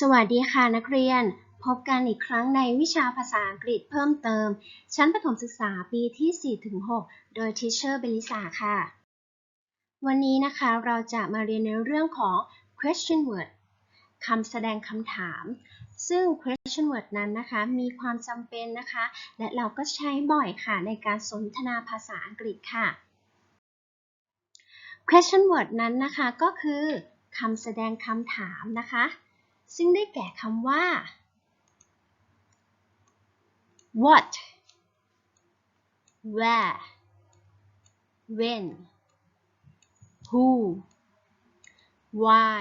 สวัสดีค่ะนักเรียน พบกันอีกครั้งในวิชาภาษาอังกฤษเพิ่มเติม ชั้นประถมศึกษาปีที่ 4-6 โดย Teacher เบลิสาค่ะ วันนี้นะคะเราจะมาเรียนในเรื่องของ question word คำแสดงคำถาม ซึ่ง question word นั้นนะคะมีความจำเป็นนะคะ และเราก็ใช้บ่อยค่ะในการสนทนาภาษาอังกฤษค่ะ question word นั้นนะคะก็คือคำแสดงคำถามนะคะ ซึ่งได้แก่คำว่า what where when who why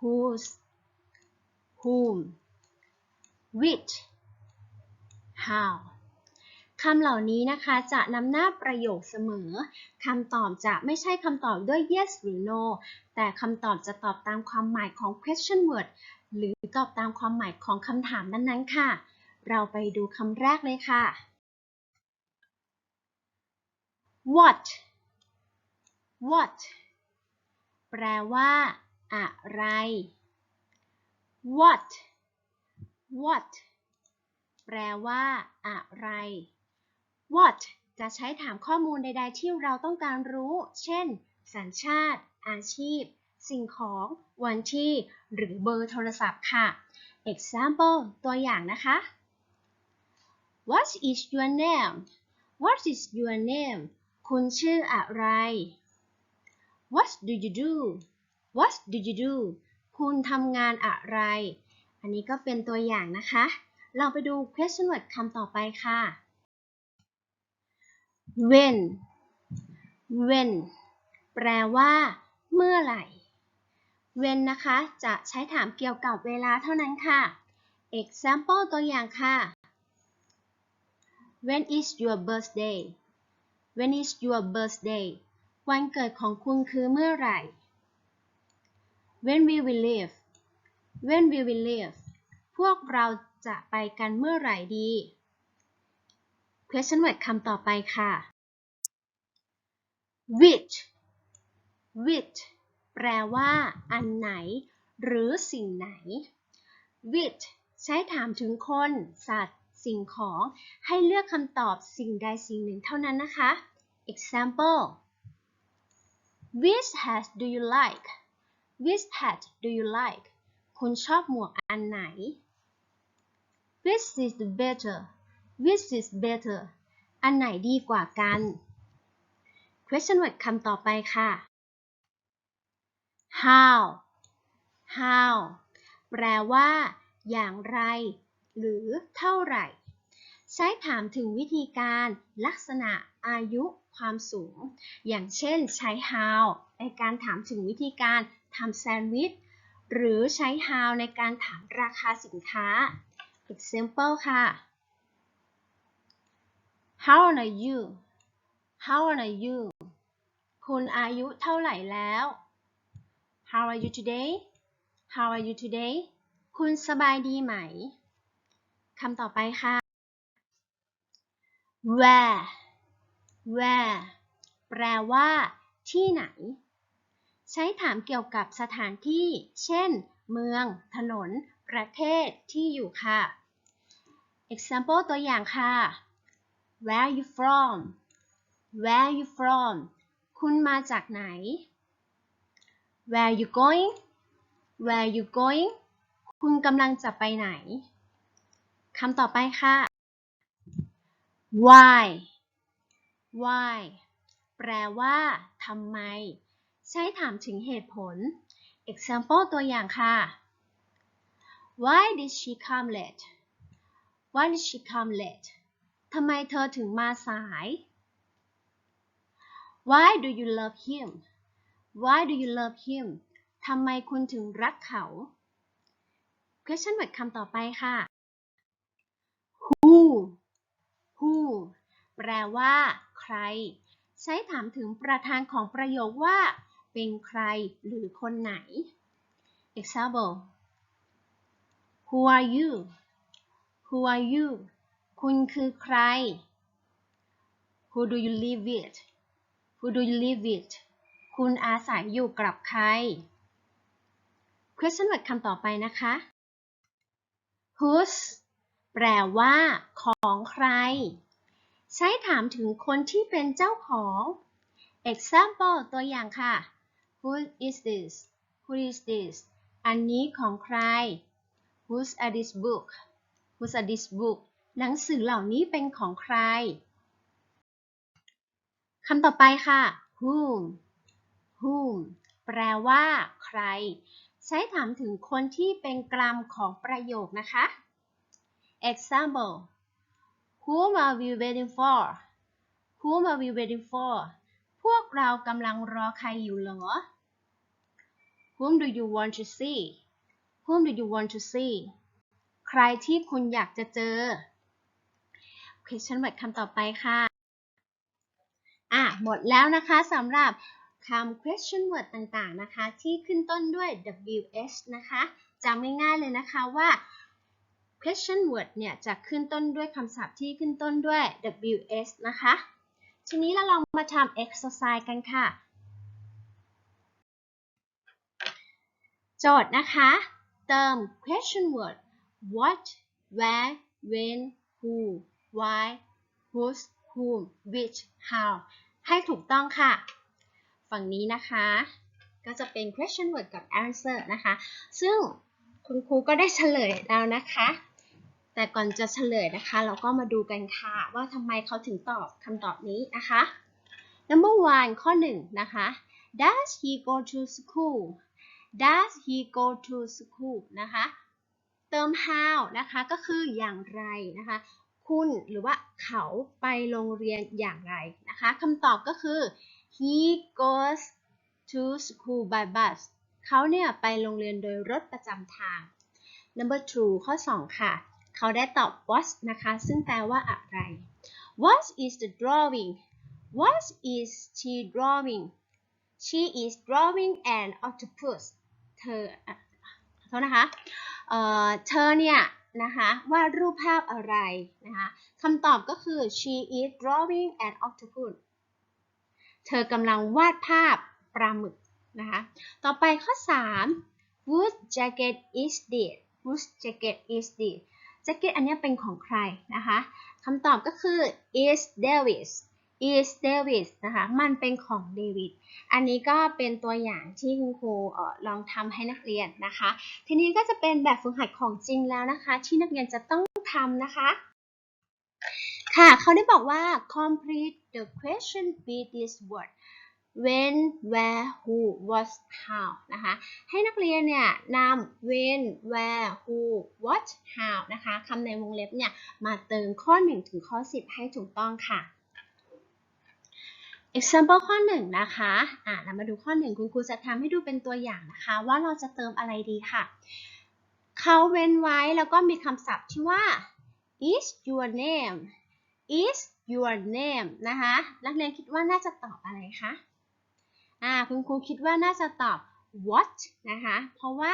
whose whom which how คำเหล่านี้นะคะจะนำหน้าประโยคเสมอ คำตอบจะไม่ใช่คำตอบด้วย yes หรือ no แต่คำตอบจะตอบตามความหมายของ question word หรือตอบตามความหมายของคำถามนั้นๆค่ะ เราไปดูคำแรกเลยค่ะ what what แปลว่า อะไร what what แปลว่า อะไร what จะใช้ถามข้อมูลใด ๆ ที่เราต้องการรู้ เช่น สัญชาติ อาชีพ สิ่งของ วันที่ หรือเบอร์โทรศัพท์ค่ะ example ตัวอย่างนะคะ What is your name What is your name คุณชื่ออะไร What do you do What do you do คุณทำงานอะไร อันนี้ก็เป็นตัวอย่างนะคะ เราไปดู question word คำต่อไปค่ะ when when แปลว่า เมื่อไหร่ when นะคะ จะใช้ถามเกี่ยวกับเวลาเท่านั้นค่ะ example ตัวอย่างค่ะ when is your birthday when is your birthday วันเกิดของคุณคือเมื่อไหร่ when will we leave when will we leave พวกเราจะไปกันเมื่อไหร่ดี question word คำต่อไปค่ะ which which แปลว่า อันไหน หรือสิ่งไหน which ใช้ถามถึงคน สัตว์ สิ่งของ ให้เลือกคำตอบสิ่งใดสิ่งหนึ่งเท่านั้นนะคะ example which hat do you like which hat do you like คุณชอบหมวกอันไหน which is better which is better อันไหนดีกว่ากัน question word คำต่อไปค่ะ how how แปลว่า อย่างไร หรือเท่าไหร่ ใช้ถามถึงวิธีการ ลักษณะ อายุ ความสูง อย่างเช่น ใช้ how ในการถามถึงวิธีการทำแซนด์วิช หรือใช้ how ในการถามราคาสินค้า example ค่ะ How old are you How old are you คุณอายุเท่าไหร่แล้ว How are you today How are you today คุณสบายดีไหม คำต่อไปค่ะ Where Where แปลว่า ที่ไหน ใช้ถามเกี่ยวกับสถานที่ เช่น เมือง ถนน ประเทศ ที่อยู่ค่ะ example ตัวอย่างค่ะ Where are you from Where are you from คุณมาจากไหน Where are you going Where are you going คุณกำลังจะไปไหน คำต่อไปค่ะ Why Why แปลว่าทำไม ใช้ถามถึงเหตุผล example ตัวอย่างค่ะ Why did she come late Why did she come late ทำไมเธอถึงมาสาย Why do you love him Why do you love him ทำไมคุณถึงรักเขา question word คำต่อไปค่ะ Who Who แปลว่า ใคร ใช้ถามถึงประธานของประโยคว่า เป็นใครหรือคนไหน example Who are you Who are you คุณคือใคร Who do you live with Who do you live with คุณอาศัยอยู่กับใคร question word คำต่อไปนะคะ whose แปลว่า ของใคร ใช้ถามถึงคนที่เป็นเจ้าของ example ตัวอย่างค่ะ who is this who is this อันนี้ของใคร whose are this book whose are this book หนังสือเหล่านี้เป็นของใคร คำต่อไปค่ะ whom whom แปลว่าใคร ใช้ถามถึงคนที่เป็นกรรมของประโยคนะคะ example whom are we waiting for whom are we waiting for พวกเรากำลังรอใครอยู่เหรอ whom do you want to see whom do you want to see ใครที่คุณอยากจะเจอ question word คำต่อไปค่ะ อะ หมดแล้วนะคะสำหรับคำ question word ต่างๆ นะคะ ที่ขึ้นต้นด้วย ws นะคะจำง่ายๆเลยนะคะว่า question word เนี่ย จะขึ้นต้นด้วยคำศัพท์ที่ขึ้นต้นด้วย ws นะคะ ทีนี้เราลองมาทำ exercise กันค่ะ โจทย์นะคะ เติม question word what where when who why whose whom which how ให้ถูกต้องค่ะ ฝั่งนี้นะคะ ก็จะเป็น question word กับ answer นะคะ ซึ่งคุณครูก็ได้เฉลยแล้วนะคะ แต่ก่อนจะเฉลยนะคะ เราก็มาดูกันค่ะ ว่าทำไมเขาถึงตอบคำตอบนี้นะคะ number one ข้อหนึ่งนะคะ does he go to school does he go to school นะคะ เติม how นะคะ ก็คืออย่างไรนะคะ คุณหรือว่าเขาไปโรงเรียนอย่างไรนะคะคำตอบก็คือ he goes to school by bus เขาเนี่ยไปโรงเรียนโดยรถประจำทาง number two ข้อ 2 ค่ะ เขาได้ตอบ what นะคะ ซึ่งแปลว่าอะไร what is the drawing what is she drawing she is drawing an octopus เธอโทษนะคะเเธอเนี่ย นะคะวาดรูปภาพอะไรนะคะคำตอบก็คือ she is drawing an octopus เธอกำลังวาดภาพปลาหมึกนะคะ ต่อไปข้อ 3 whose jacket is this whose jacket is this แจ็คเก็ตอันนี้เป็นของใครนะคะคำตอบก็คือ is Davis is Davis นะคะ มันเป็นของเดวิด อันนี้ก็เป็นตัวอย่างที่คุณครูลองทำให้นักเรียนนะคะ ทีนี้ก็จะเป็นแบบฝึกหัดของจริงแล้วนะคะ ที่นักเรียนจะต้องทำนะคะ ค่ะ เขาได้บอกว่า complete the question with this word when where who what how นะคะ ให้นักเรียนเนี่ยนำ when where who what how นะคะคำในวงเล็บเนี่ย มาเติมข้อ 1 ถึงข้อ 10 ให้ถูกต้องค่ะ example ข้อ1นะคะอ่าเรามาดูข้อ 1 คุณครูจะทำให้ดูเป็นตัวอย่างนะคะ ว่าเราจะเติมอะไรดีค่ะ เขาเว้นไว้แล้วก็มีคำศัพท์ที่ว่า is your name is your name นะคะ นักเรียนคิดว่าน่าจะตอบอะไรคะ อ่า คุณครูคิดว่าน่าจะตอบ what นะคะ เพราะว่า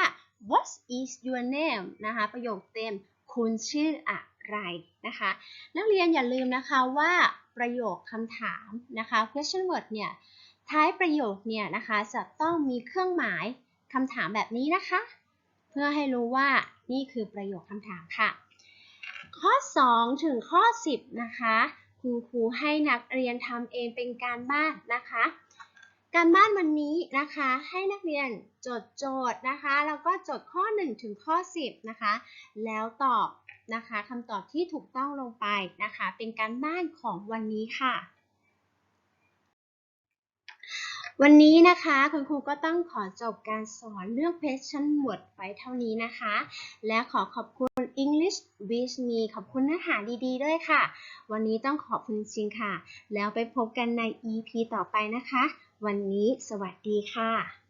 what is your name นะคะ ประโยคเต็ม คุณชื่ออะไรนะคะ นักเรียนอย่าลืมนะคะว่า ประโยคคำถามนะคะ question word เนี่ยท้ายประโยคเนี่ยนะคะจะต้องมีเครื่องหมายคำถามแบบนี้นะคะ เพื่อให้รู้ว่านี่คือประโยคคำถามค่ะ ข้อ 2 ถึงข้อ 10 นะคะ คุณครูให้นักเรียนทำเองเป็นการบ้านนะคะ การบ้านวันนี้นะคะให้นักเรียนจดโจทย์นะคะแล้วก็จดข้อ 1 ถึงข้อ 10นะคะแล้วตอบนะคะคำตอบที่ถูกต้องลงไปนะคะ เป็นการบ้านของวันนี้ค่ะ วันนี้นะคะคุณครูก็ต้องขอจบการสอนเรื่อง question word ไว้เท่านี้นะคะ และขอขอบคุณ English with me ขอบคุณเนื้อหาดีๆ ด้วยค่ะ วันนี้ต้องขอบคุณจริงค่ะ แล้วไปพบกันใน EP ต่อไปนะคะ วันนี้สวัสดีค่ะ